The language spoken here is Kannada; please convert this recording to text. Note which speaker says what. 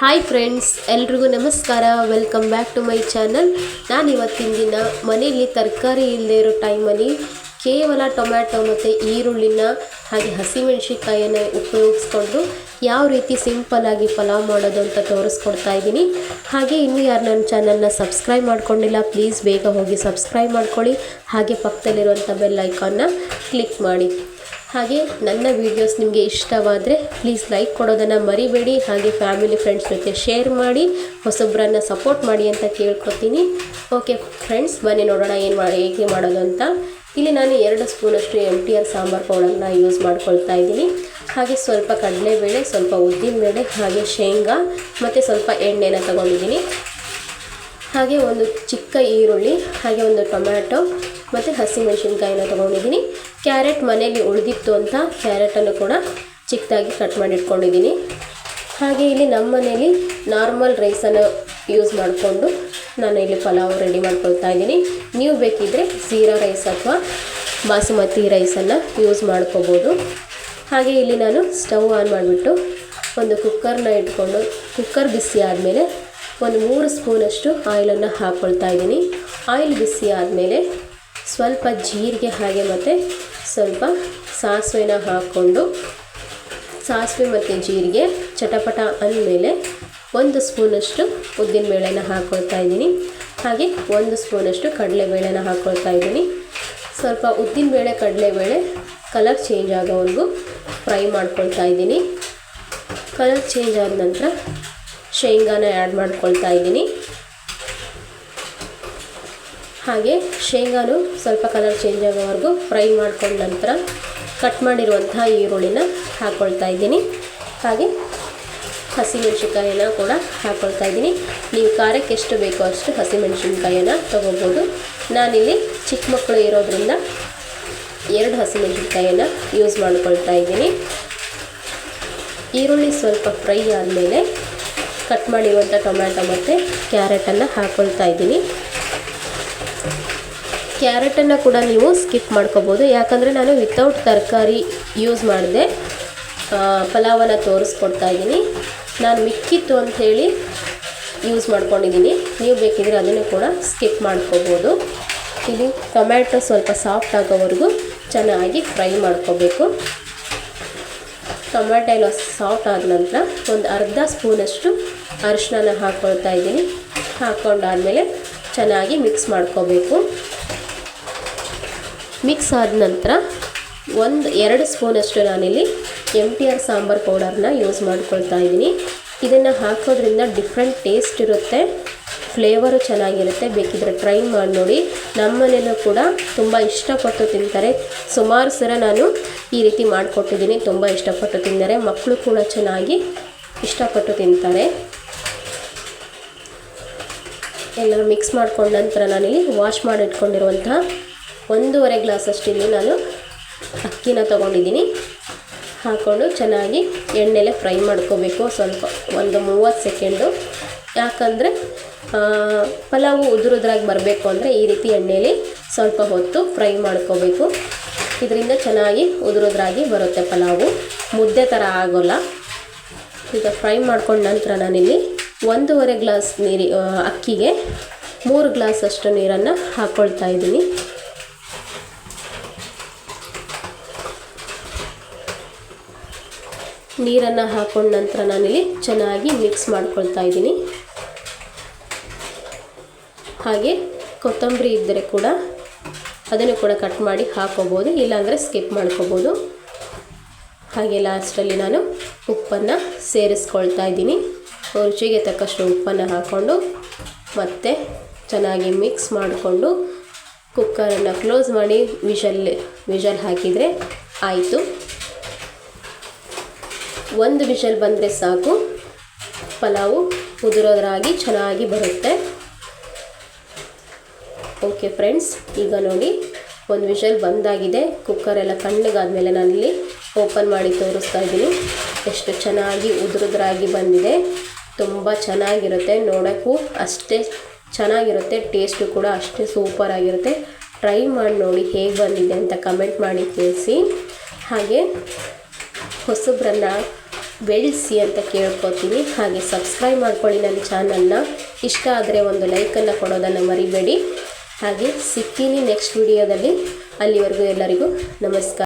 Speaker 1: ಹಾಯ್ ಫ್ರೆಂಡ್ಸ್ ಎಲ್ರಿಗೂ ನಮಸ್ಕಾರ. Welcome back to my channel ನಾನು ಇವತ್ತಿನ ದಿನ ಮನೆಯಲ್ಲಿ ತರಕಾರಿ ಇಲ್ಲದೆ ಇರೋ ಟೈಮಲ್ಲಿ ಕೇವಲ ಟೊಮ್ಯಾಟೊ ಮತ್ತು ಈರುಳ್ಳಿನ ಹಾಗೆ ಹಸಿಮೆಣಸಿನ್ಕಾಯನ್ನು ಉಪಯೋಗಿಸ್ಕೊಂಡು ಯಾವ ರೀತಿ ಸಿಂಪಲ್ಲಾಗಿ ಪಲಾವ್ ಮಾಡೋದು ಅಂತ ತೋರಿಸ್ಕೊಡ್ತಾ ಇದ್ದೀನಿ. ಹಾಗೆ ಇನ್ನೂ ಯಾರು ನನ್ನ ಚಾನಲ್ನ ಸಬ್ಸ್ಕ್ರೈಬ್ ಮಾಡ್ಕೊಂಡಿಲ್ಲ ಪ್ಲೀಸ್ ಬೇಗ ಹೋಗಿ ಸಬ್ಸ್ಕ್ರೈಬ್ ಮಾಡ್ಕೊಳ್ಳಿ. ಹಾಗೆ ಪಕ್ಕದಲ್ಲಿರುವಂಥ ಬೆಲ್ ಐಕಾನ್ನ ಕ್ಲಿಕ್ ಮಾಡಿ. ಹಾಗೆ ನನ್ನ ವೀಡಿಯೋಸ್ ನಿಮಗೆ ಇಷ್ಟವಾದರೆ ಪ್ಲೀಸ್ ಲೈಕ್ ಕೊಡೋದನ್ನು ಮರಿಬೇಡಿ. ಹಾಗೆ ಫ್ಯಾಮಿಲಿ ಫ್ರೆಂಡ್ಸ್ ಜೊತೆ ಶೇರ್ ಮಾಡಿ ಹೊಸೊಬ್ಬರನ್ನು ಸಪೋರ್ಟ್ ಮಾಡಿ ಅಂತ ಕೇಳ್ಕೊತೀನಿ. ಓಕೆ ಫ್ರೆಂಡ್ಸ್ ಬನ್ನಿ ನೋಡೋಣ ಏನು ಮಾಡಿ ಹೇಗೆ ಮಾಡೋದು ಅಂತ. ಇಲ್ಲಿ ನಾನು ಎರಡು ಸ್ಪೂನಷ್ಟು ಎಂ ಟಿ ಆರ್ ಸಾಂಬಾರು ಪೌಡರ್ನ ಯೂಸ್ ಮಾಡ್ಕೊಳ್ತಾ ಇದ್ದೀನಿ. ಹಾಗೆ ಸ್ವಲ್ಪ ಕಡಲೆಬೇಳೆ ಸ್ವಲ್ಪ ಉದ್ದಿನ ಬೇಳೆ, ಹಾಗೆ ಶೇಂಗಾ, ಮತ್ತು ಸ್ವಲ್ಪ ಎಣ್ಣೆನ ತಗೊಂಡಿದ್ದೀನಿ. ಹಾಗೆ ಒಂದು ಚಿಕ್ಕ ಈರುಳ್ಳಿ, ಹಾಗೆ ಒಂದು ಟೊಮ್ಯಾಟೊ, ಮತ್ತು ಹಸಿಮೆಣಸಿನ್ಕಾಯಿನ ತೊಗೊಂಡಿದ್ದೀನಿ. ಕ್ಯಾರೆಟ್ ಮನೆಯಲ್ಲಿ ಉಳಿದಿತ್ತು ಅಂತ ಕ್ಯಾರೆಟನ್ನು ಕೂಡ ಚಿಕ್ಕದಾಗಿ ಕಟ್ ಮಾಡಿಟ್ಕೊಂಡಿದ್ದೀನಿ ಹಾಗೆ ಇಲ್ಲಿ ನಮ್ಮ ಮನೇಲಿ ನಾರ್ಮಲ್ ರೈಸನ್ನು ಯೂಸ್ ಮಾಡಿಕೊಂಡು ನಾನು ಇಲ್ಲಿ ಪಲಾವ್ ರೆಡಿ ಮಾಡ್ಕೊಳ್ತಾ ಇದ್ದೀನಿ. ನೀವು ಬೇಕಿದ್ದರೆ ಜೀರಾ ರೈಸ್ ಅಥವಾ ಬಾಸುಮತಿ ರೈಸನ್ನು ಯೂಸ್ ಮಾಡ್ಕೋಬೋದು. ಹಾಗೆ ಇಲ್ಲಿ ನಾನು ಸ್ಟವ್ ಆನ್ ಮಾಡಿಬಿಟ್ಟು ಒಂದು ಕುಕ್ಕರ್ನ ಇಟ್ಕೊಂಡು, ಕುಕ್ಕರ್ ಬಿಸಿ ಆದಮೇಲೆ ಒಂದು ಮೂರು ಸ್ಪೂನಷ್ಟು ಆಯಿಲನ್ನು ಹಾಕ್ಕೊಳ್ತಾ ಇದ್ದೀನಿ. ಆಯಿಲ್ ಬಿಸಿ ಆದಮೇಲೆ ಸ್ವಲ್ಪ ಜೀರಿಗೆ ಹಾಗೆ ಮತ್ತು ಸ್ವಲ್ಪ ಸಾಸಿವೆನ ಹಾಕ್ಕೊಂಡು ಸಾಸಿವೆ ಮತ್ತು ಜೀರಿಗೆ, ಚಟಪಟ ಅಂದಮೇಲೆ ಒಂದು ಸ್ಪೂನಷ್ಟು ಉದ್ದಿನಬೇಳೆನ ಹಾಕ್ಕೊಳ್ತಾ ಇದ್ದೀನಿ. ಹಾಗೆ ಒಂದು ಸ್ಪೂನಷ್ಟು ಕಡಲೆಬೇಳೆನ ಹಾಕ್ಕೊಳ್ತಾ ಇದ್ದೀನಿ. ಸ್ವಲ್ಪ ಉದ್ದಿನಬೇಳೆ, ಕಡಲೆಬೇಳೆ ಕಲರ್ ಚೇಂಜ್ ಆಗೋವರೆಗೂ ಫ್ರೈ ಮಾಡ್ಕೊಳ್ತಾ ಇದ್ದೀನಿ. ಕಲರ್ ಚೇಂಜ್ ಆದ ನಂತರ ಶೇಂಗಾನ ಆ್ಯಡ್ ಮಾಡ್ಕೊಳ್ತಾ ಇದ್ದೀನಿ. ಹಾಗೆ ಶೇಂಗಾನು ಸ್ವಲ್ಪ ಕಲರ್ ಚೇಂಜ್ ಆಗೋವರೆಗೂ ಫ್ರೈ ಮಾಡ್ಕೊಂಡ ನಂತರ ಕಟ್ ಮಾಡಿರುವಂಥ ಈರುಳ್ಳಿನ ಹಾಕ್ಕೊಳ್ತಾ ಇದ್ದೀನಿ. ಹಾಗೆ ಹಸಿಮೆಣಸಿನಕಾಯಿನ ಕೂಡ ಹಾಕ್ಕೊಳ್ತಾ ಇದ್ದೀನಿ. ನೀವು ಖಾರಕ್ಕೆ ಎಷ್ಟು ಬೇಕೋ ಅಷ್ಟು ಹಸಿಮೆಣ್ಸಿನ್ಕಾಯಿನ ತೊಗೋಬೋದು. ನಾನಿಲ್ಲಿ ಚಿಕ್ಕ ಮಕ್ಕಳು ಇರೋದ್ರಿಂದ ಎರಡು ಹಸಿಮೆಣ್ಸಿನ್ಕಾಯಿನ ಯೂಸ್ ಮಾಡ್ಕೊಳ್ತಾ ಇದ್ದೀನಿ. ಈರುಳ್ಳಿ ಸ್ವಲ್ಪ ಫ್ರೈ ಆದಮೇಲೆ ಕಟ್ ಮಾಡಿರುವಂಥ ಟೊಮ್ಯಾಟೊ ಮತ್ತು ಕ್ಯಾರೆಟನ್ನು ಹಾಕ್ಕೊಳ್ತಾ ಇದ್ದೀನಿ. ಕ್ಯಾರೆಟನ್ನು ಕೂಡ ನೀವು ಸ್ಕಿಪ್ ಮಾಡ್ಕೋಬೋದು. ಯಾಕಂದರೆ ನಾನು ವಿತೌಟ್ ತರಕಾರಿ ಯೂಸ್ ಮಾಡಿದೆ. ಪಲಾವನ್ನು ತೋರಿಸ್ಕೊಡ್ತಾ ಇದ್ದೀನಿ. ನಾನು ಮಿಕ್ಕಿತ್ತು ಅಂಥೇಳಿ ಯೂಸ್ ಮಾಡ್ಕೊಂಡಿದ್ದೀನಿ. ನೀವು ಬೇಕಿದ್ರೆ ಅದನ್ನು ಕೂಡ ಸ್ಕಿಪ್ ಮಾಡ್ಕೋಬೋದು. ಇಲ್ಲಿ ಟೊಮ್ಯಾಟೊ ಸ್ವಲ್ಪ ಸಾಫ್ಟ್ ಆಗೋವರೆಗೂ ಚೆನ್ನಾಗಿ ಫ್ರೈ ಮಾಡ್ಕೋಬೇಕು. ಟೊಮ್ಯಾಟೊ ಎಲ್ಲ ಸಾಫ್ಟ್ ಆದ ನಂತರ ಒಂದು ಅರ್ಧ ಸ್ಪೂನಷ್ಟು ಅರಿಶಿನ ಹಾಕ್ಕೊಳ್ತಾ ಇದ್ದೀನಿ. ಹಾಕ್ಕೊಂಡಾದಮೇಲೆ ಚೆನ್ನಾಗಿ ಮಿಕ್ಸ್ ಮಾಡ್ಕೋಬೇಕು. ಮಿಕ್ಸ್ ಆದ ನಂತರ ಒಂದು, ಎರಡು ಸ್ಪೂನಷ್ಟು ನಾನಿಲ್ಲಿ ಎಂ ಟಿ ಆರ್ ಸಾಂಬಾರ್ ಪೌಡರ್ನ ಯೂಸ್ ಮಾಡ್ಕೊಳ್ತಾ ಇದ್ದೀನಿ. ಇದನ್ನು ಹಾಕೋದ್ರಿಂದ ಡಿಫ್ರೆಂಟ್ ಟೇಸ್ಟ್ ಇರುತ್ತೆ ಫ್ಲೇವರು ಚೆನ್ನಾಗಿರುತ್ತೆ. ಬೇಕಿದ್ರೆ ಟ್ರೈ ಮಾಡಿ ನೋಡಿ. ನಮ್ಮ ಮನೇಲೂ ಕೂಡ ತುಂಬ ಇಷ್ಟಪಟ್ಟು ತಿಂತಾರೆ. ಸುಮಾರು ಸರ ನಾನು ಈ ರೀತಿ ಮಾಡಿಕೊಟ್ಟಿದ್ದೀನಿ. ತುಂಬ ಇಷ್ಟಪಟ್ಟು ತಿಂತಾರೆ ಮಕ್ಕಳು ಕೂಡ ಚೆನ್ನಾಗಿ ಇಷ್ಟಪಟ್ಟು ತಿಂತಾರೆ. ಎಲ್ಲ ಮಿಕ್ಸ್ ಮಾಡ್ಕೊಂಡ ನಂತರ ನಾನಿಲ್ಲಿ ವಾಶ್ ಮಾಡಿ ಇಟ್ಕೊಂಡಿರುವಂತಹ ಒಂದೂವರೆ ಗ್ಲಾಸಷ್ಟು ಇಲ್ಲಿ ನಾನು ಅಕ್ಕಿನ ತೊಗೊಂಡಿದ್ದೀನಿ. ಹಾಕ್ಕೊಂಡು ಚೆನ್ನಾಗಿ ಎಣ್ಣೆಲೆ ಫ್ರೈ ಮಾಡ್ಕೋಬೇಕು ಸ್ವಲ್ಪ, ಒಂದು ಮೂವತ್ತು ಸೆಕೆಂಡು. ಯಾಕಂದರೆ ಪಲಾವು ಉದುರುದ್ರಾಗಿ ಬರಬೇಕು ಅಂದರೆ ಈ ರೀತಿ ಎಣ್ಣೆಲಿ ಸ್ವಲ್ಪ ಹೊತ್ತು ಫ್ರೈ ಮಾಡ್ಕೋಬೇಕು. ಇದರಿಂದ ಚೆನ್ನಾಗಿ ಉದುರುದ್ರಾಗಿ ಬರುತ್ತೆ ಪಲಾವು. ಮುದ್ದೆ ಥರ ಆಗೋಲ್ಲ. ಈಗ ಫ್ರೈ ಮಾಡ್ಕೊಂಡ ನಂತರ ನಾನಿಲ್ಲಿ ಒಂದೂವರೆ ಗ್ಲಾಸ್ ನೀರಿ ಅಕ್ಕಿಗೆ ಮೂರು ಗ್ಲಾಸಷ್ಟು ನೀರನ್ನು ಹಾಕ್ಕೊಳ್ತಾ ಇದ್ದೀನಿ. ನೀರನ್ನು ಹಾಕೊಂಡ ನಂತರ ನಾನಿಲ್ಲಿ ಚೆನ್ನಾಗಿ ಮಿಕ್ಸ್ ಮಾಡ್ಕೊಳ್ತಾ ಇದ್ದೀನಿ. ಹಾಗೆ ಕೊತ್ತಂಬರಿ ಇದ್ದರೆ ಕೂಡ ಅದನ್ನು ಕೂಡ ಕಟ್ ಮಾಡಿ ಹಾಕೋಬೋದು, ಇಲ್ಲಾಂದರೆ ಸ್ಕಿಪ್ ಮಾಡ್ಕೋಬೋದು. ಹಾಗೆ ಲಾಸ್ಟಲ್ಲಿ ನಾನು ಉಪ್ಪನ್ನು ಸೇರಿಸ್ಕೊಳ್ತಾ ಇದ್ದೀನಿ. ರುಚಿಗೆ ತಕ್ಕಷ್ಟು ಉಪ್ಪನ್ನು ಹಾಕ್ಕೊಂಡು ಮತ್ತೆ ಚೆನ್ನಾಗಿ ಮಿಕ್ಸ್ ಮಾಡಿಕೊಂಡು ಕುಕ್ಕರನ್ನು ಕ್ಲೋಸ್ ಮಾಡಿ ವಿಷಲ್ ವಿಷಲ್ ಹಾಕಿದರೆ ಆಯಿತು. ಒಂದು ವಿಷಲ್ ಬಂದರೆ ಸಾಕು. ಪಲಾವು ಉದುರೋದ್ರಾಗಿ ಚೆನ್ನಾಗಿ ಬರುತ್ತೆ. ಓಕೆ ಫ್ರೆಂಡ್ಸ್ ಈಗ ನೋಡಿ ಒಂದು ವಿಷಲ್ ಬಂದಾಗಿದೆ. ಕುಕ್ಕರೆಲ್ಲ ತಣ್ಣಗಾದ್ಮೇಲೆ ನಾನಿಲ್ಲಿ ಓಪನ್ ಮಾಡಿ ತೋರಿಸ್ತಾ ಇದ್ದೀನಿ. ಎಷ್ಟು ಚೆನ್ನಾಗಿ ಉದುರುದ್ರಾಗಿ ಬಂದಿದೆ. ತುಂಬ ಚೆನ್ನಾಗಿರುತ್ತೆ. ನೋಡೋಕ್ಕೂ ಅಷ್ಟೇ ಚೆನ್ನಾಗಿರುತ್ತೆ. ಟೇಸ್ಟು ಕೂಡ ಅಷ್ಟೇ ಸೂಪರ್ ಆಗಿರುತ್ತೆ. ಟ್ರೈ ಮಾಡಿ ನೋಡಿ ಹೇಗೆ ಬಂದಿದೆ ಅಂತ ಕಮೆಂಟ್ ಮಾಡಿ ತಿಳಿಸಿ ಹಾಗೆ, ಹೊಸಬ್ರನ್ನ ಬೆಳೆಸಿ ಅಂತ ಕೇಳ್ಕೊತೀನಿ. ಹಾಗೆ ಸಬ್ಸ್ಕ್ರೈಬ್ ಮಾಡ್ಕೊಳ್ಳಿ ನನ್ನ ಚಾನಲ್ನ ಇಷ್ಟ ಆದರೆ ಒಂದು ಲೈಕನ್ನು ಕೊಡೋದನ್ನು ಮರಿಬೇಡಿ. ಹಾಗೆ ಸಿಗ್ತೀನಿ ನೆಕ್ಸ್ಟ್ ವಿಡಿಯೋದಲ್ಲಿ ಅಲ್ಲಿವರೆಗೂ ಎಲ್ಲರಿಗೂ ನಮಸ್ಕಾರ.